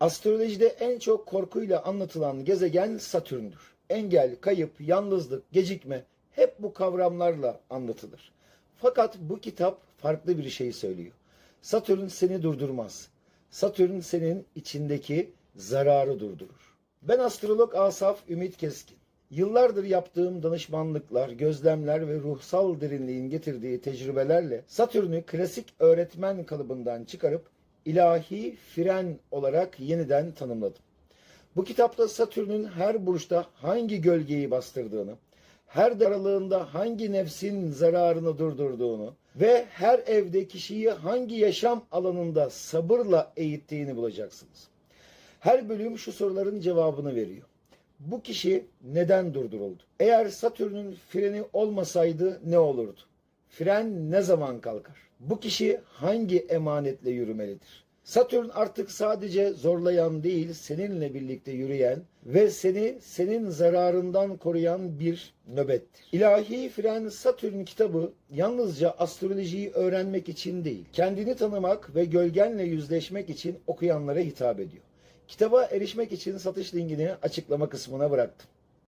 Astrolojide en çok korkuyla anlatılan gezegen Satürn'dür. Engel, kayıp, yalnızlık, gecikme hep bu kavramlarla anlatılır. Fakat bu kitap farklı bir şey söylüyor. Satürn seni durdurmaz. Satürn senin içindeki zararı durdurur. Ben astrolog Asaf Ümit Keskin. Yıllardır yaptığım danışmanlıklar, gözlemler ve ruhsal derinliğin getirdiği tecrübelerle Satürn'ü klasik öğretmen kalıbından çıkarıp ilahi fren olarak yeniden tanımladım. Bu kitapta Satürn'ün her burçta hangi gölgeyi bastırdığını, her daralığında hangi nefsin zararını durdurduğunu ve her evde kişiyi hangi yaşam alanında sabırla eğittiğini bulacaksınız. Her bölüm şu soruların cevabını veriyor. Bu kişi neden durduruldu? Eğer Satürn'ün freni olmasaydı ne olurdu? Fren ne zaman kalkar? Bu kişi hangi emanetle yürümelidir? Satürn artık sadece zorlayan değil, seninle birlikte yürüyen ve seni senin zararından koruyan bir nöbettir. İlahi Fren Satürn kitabı yalnızca astrolojiyi öğrenmek için değil, kendini tanımak ve gölgenle yüzleşmek için okuyanlara hitap ediyor. Kitaba erişmek için satış linkini açıklama kısmına bıraktım.